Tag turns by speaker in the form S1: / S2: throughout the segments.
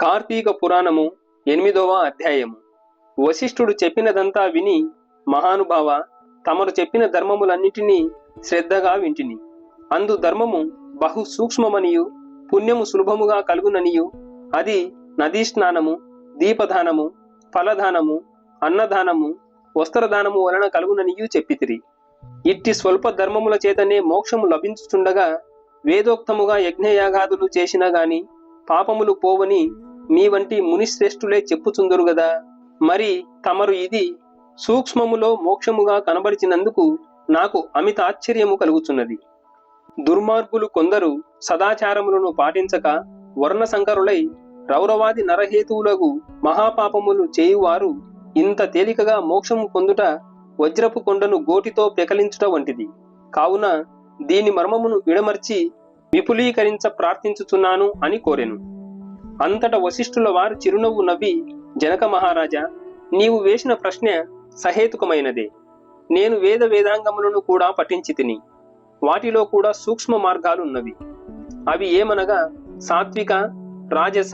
S1: కార్తీక పురాణము ఎనిమిదవ అధ్యాయము. వశిష్ఠుడు చెప్పినదంతా విని మహానుభావ తమరు చెప్పిన ధర్మములన్నిటినీ శ్రద్ధగా వింటిని. అందు ధర్మము బహు సూక్ష్మమనియు పుణ్యము సులభముగా కలుగుననియు అది నదీ స్నానము దీపదానము ఫలదానము అన్నదానము వస్త్రదానము వలన కలుగుననియు చెప్పితిరి. ఇట్టి స్వల్ప ధర్మముల చేతనే మోక్షము లభించుచుండగా వేదోక్తముగా యజ్ఞయాగాదులు చేసినా గాని పాపములు పోవని మీ వంటి మునిశ్రేష్ఠులే చెప్పుచుందరు గదా. మరి తమరు ఇది సూక్ష్మములో మోక్షముగా కనబరిచినందుకు నాకు అమిత ఆశ్చర్యము కలుగుచున్నది. దుర్మార్గులు కొందరు సదాచారములను పాటించక వర్ణ సంకరులై రౌరవాది నరహేతువులకు మహాపాపములు చేయువారు ఇంత తేలికగా మోక్షము పొందుట వజ్రపు కొండను గోటితో పెకలించుట వంటిది. కావున దీని మర్మమును విడమర్చి విపులీకరించ ప్రార్థించుచున్నాను అని కోరెను. అంతట వశిష్ఠుల వారు చిరునవ్వు నవ్వి జనక మహారాజా నీవు వేసిన ప్రశ్న సహేతుకమైనదే. నేను వేద వేదాంగములను కూడా పఠించి తిని వాటిలో కూడా సూక్ష్మ మార్గాలున్నవి. అవి ఏమనగా సాత్విక రాజస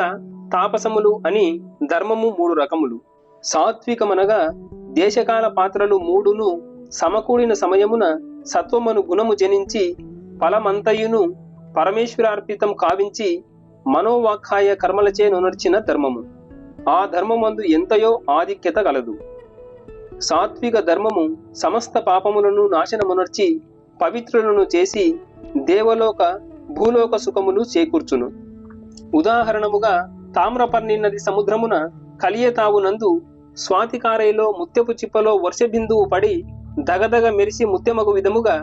S1: తాపసములు అని ధర్మము మూడు రకములు. సాత్వికమనగా దేశకాల పాత్రలు మూడును సమకూడిన సమయమున సత్వమను గుణము జనించి ఫలమంతయును పరమేశ్వరార్పితం కావించి మనోవాఖ్యాయ కర్మలచే నునర్చిన ధర్మము. ఆ ధర్మమందు ఎంతయో ఆధిక్యత గలదు. సాత్విక ధర్మము సమస్త పాపములను నాశనమునర్చి పవిత్రులను చేసి దేవలోక భూలోక సుఖములు చేకూర్చును. ఉదాహరణముగా తామ్రపర్ణి నది సముద్రమున కలియతావునందు స్వాతికారైలో ముత్యపు చిప్పలో వర్ష బిందువు పడి దగదగ మెరిసి ముత్యమగు విధముగా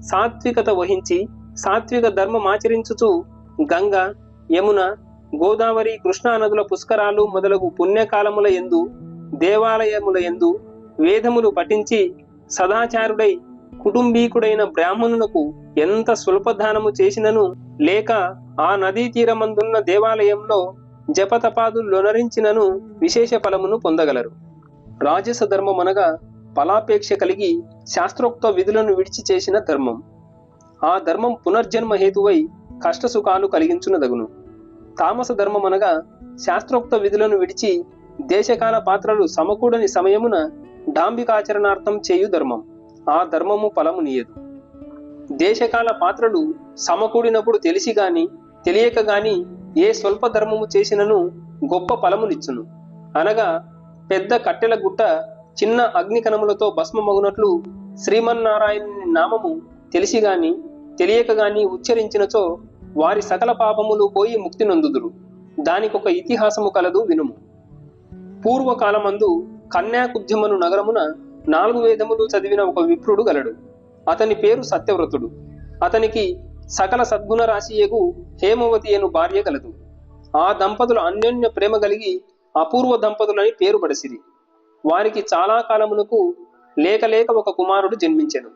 S1: సాత్వికత వహించి సాత్విక ధర్మమాచరించుచు గంగ యమున గోదావరి కృష్ణా నదుల పుష్కరాలు మొదలగు పుణ్యకాలముల ఎందు దేవాలయముల ఎందు వేదములు పఠించి సదాచారుడై కుటుంబీకుడైన బ్రాహ్మణులకు ఎంత స్వల్పదానము చేసినను లేక ఆ నదీ తీరమందున్న దేవాలయంలో జపతపాదు లొనరించినను విశేష ఫలమును పొందగలరు. రాజస ధర్మం అనగా ఫలాపేక్ష కలిగి శాస్త్రోక్త విధులను విడిచి చేసిన ధర్మం. ఆ ధర్మం పునర్జన్మ హేతువై కష్టసుఖాలు కలిగించునదగును. తామస ధర్మం అనగా శాస్త్రోక్త విధులను విడిచి దేశకాల పాత్రలు సమకూడని సమయమున డాంబికాచరణార్థం చేయు ధర్మం. ఆ ధర్మము ఫలము నీయదు. దేశకాల పాత్రలు సమకూడినప్పుడు తెలిసి గాని తెలియక గాని ఏ స్వల్ప ధర్మము చేసినను గొప్ప ఫలమునిచ్చును. అనగా పెద్ద కట్టెల గుట్ట చిన్న అగ్నికణములతో భస్మమగునట్లు శ్రీమన్నారాయణుని నామము తెలిసి గాని తెలియక గాని ఉచ్చరించినచో వారి సకల పాపములు పోయి ముక్తి నందుదురు. దానికొక ఇతిహాసము కలదు వినుము. పూర్వకాలమందు కన్యాకుద్యమను నగరమున నాలుగు వేదములు చదివిన ఒక విప్రుడు గలడు. అతని పేరు సత్యవ్రతుడు. అతనికి సకల సద్గుణ రాశియగు హేమవతి అను భార్య కలదు. ఆ దంపతులు అన్యోన్య ప్రేమ కలిగి అపూర్వ దంపతులని పేరు పడిసిరి. వారికి చాలా కాలమునకు లేక లేక ఒక కుమారుడు జన్మించెను.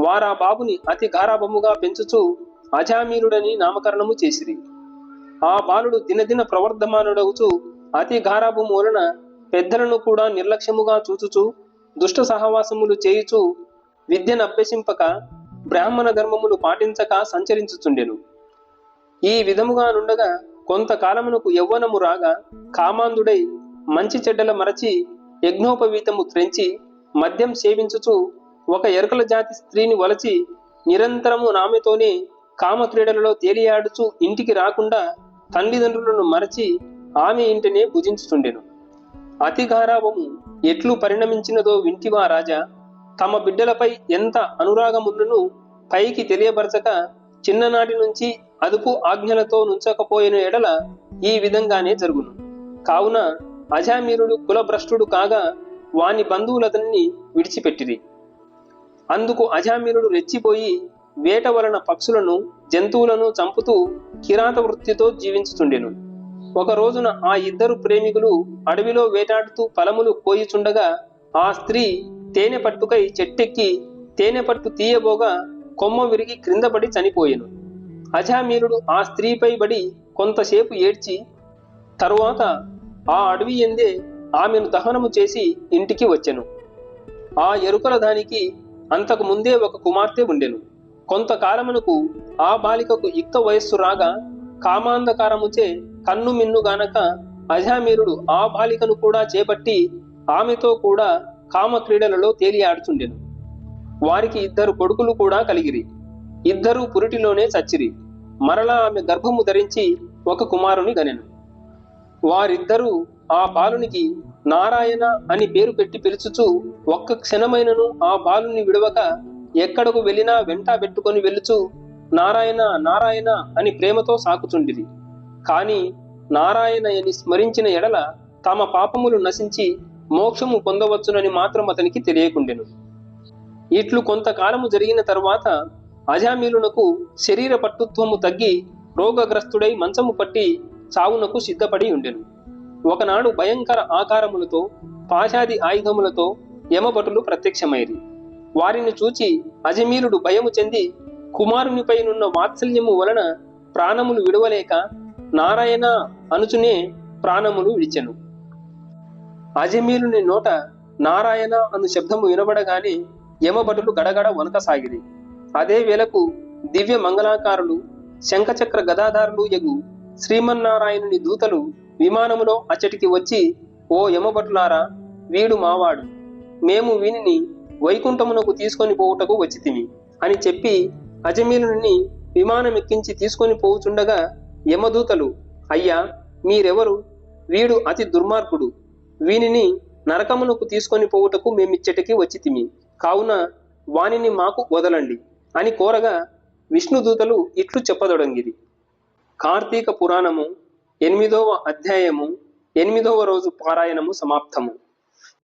S1: వారా బాబుని అతి గారాభముగా పెంచుచూ అజామీరుడని నామకరణము చేసిరి. ఆ బాలుడు దినదిన ప్రవర్ధమానుడవుచు అతి గారాభము వలన పెద్దలను కూడా నిర్లక్ష్యముగా చూచుచు దుష్ట సహవాసములు చేయుచు విద్యను అభ్యసింపక బ్రాహ్మణ ధర్మములు పాటించక సంచరించుచుండెను. ఈ విధముగా నుండగా కొంతకాలమునకు యవ్వనము రాగా కామాంధుడై మంచి చెడ్డల మరచి యజ్ఞోపవీతము త్రెంచి మద్యం సేవించుచు ఒక ఎరకల జాతి స్త్రీని వలచి నిరంతరము నామెతోనే కామక్రీడలలో తేలియాడుచు ఇంటికి రాకుండా తల్లిదండ్రులను మరచి ఆమె ఇంటినే భుజించుచుండెను అతిగారాభము ఎట్లు పరిణమించినదో వింటివా రాజా తమ బిడ్డలపై ఎంత అనురాగమున్నను పైకి తెలియబరచక చిన్ననాటి నుంచి అదుపు ఆజ్ఞలతో నుంచకపోయిన ఎడల ఈ విధంగానే జరుగును. కావున అజామీరుడు కులభ్రష్టుడు కాగా వాని బంధువులతన్ని విడిచిపెట్టిరి. అందుకు అజామీరుడు రెచ్చిపోయి వేట వలన పక్షులను జంతువులను చంపుతూ కిరాత వృత్తితో జీవించుచుండెను. ఒక రోజున ఆ ఇద్దరు ప్రేమికులు అడవిలో వేటాడుతూ ఫలములు కోయిచుండగా ఆ స్త్రీ తేనె పట్టుకై చెట్టెక్కి తేనె పట్టు తీయబోగా కొమ్మ విరిగి క్రిందపడి చనిపోయెను. అజామీరుడు ఆ స్త్రీపై బడి కొంతసేపు ఏడ్చి తరువాత ఆ అడవి ఎందే ఆమెను దహనము చేసి ఇంటికి వచ్చెను. ఆ ఎరుకల దానికి అంతకు ముందే ఒక కుమార్తె ఉండెను. కొంతకాలమునకు ఆ బాలికకు యుక్త వయస్సు రాగా కామాంధకారముచే కన్ను మిన్ను గానక అజామీరుడు ఆ బాలికను కూడా చేపట్టి ఆమెతో కూడా కామ క్రీడలలో తేలియాడుచుండెను. వారికి ఇద్దరు కొడుకులు కూడా కలిగిరి. ఇద్దరూ పురిటిలోనే చచ్చిరి. మరలా ఆమె గర్భము ధరించి ఒక కుమారుని గనెను. వారిద్దరూ ఆ బాలునికి నారాయణ అని పేరు పెట్టి పిలుచుచు ఒక్క క్షణమైనను ఆ బాలుని విడవక ఎక్కడకు వెళ్ళినా వెంట పెట్టుకొని వెళ్ళుచు. నారాయణ నారాయణ అని ప్రేమతో సాకుచుండిరి. కాని నారాయణ అని స్మరించిన ఎడల తమ పాపములు నశించి మోక్షము పొందవచ్చునని మాత్రం అతనికి తెలియకుండెను. ఇట్లు కొంతకాలము జరిగిన తరువాత అజామీలునకు శరీర పట్టుత్వము తగ్గి రోగగ్రస్తుడై మంచము పట్టి చావునకు సిద్ధపడి ఉండెను. ఒకనాడు భయంకర ఆకారములతో పాశాది ఆయుధములతో యమభటులు ప్రత్యక్షమైరి వారిని చూచి అజమీరుడు భయము చెంది కుమారునిపైనున్న వాత్సల్యము వలన ప్రాణములు విడవలేక నారాయణ అనుచునే ప్రాణములు విడిచెను. అజమీరుని నోట నారాయణ అను శబ్దము వినబడగానే యమభటులు గడగడ వనకసాగిరి అదే వేళకు దివ్య మంగళాకారులు శంఖచక్ర గదాధారులు ఎగు శ్రీమన్నారాయణుని దూతలు విమానములో అచ్చటికి వచ్చి ఓ యమభటులారా వీడు మావాడు. మేము వీనిని వైకుంఠమునకు తీసుకొని పోవుటకు వచ్చితిమి అని చెప్పి అజమీలుని విమానం ఎక్కించి తీసుకొని పోవుచుండగా యమదూతలు అయ్యా మీరెవరు? వీడు అతి దుర్మార్గుడు. వీనిని నరకమునకు తీసుకొని పోవుటకు మేమిచ్చటికి వచ్చితిమి కావున వానిని మాకు వదలండి అని కోరగా విష్ణుదూతలు ఇట్లు చెప్పదొడంగిరి. కార్తీక పురాణము ఎనిమిదవ అధ్యాయము ఎనిమిదవ రోజు పారాయణము సమాప్తము.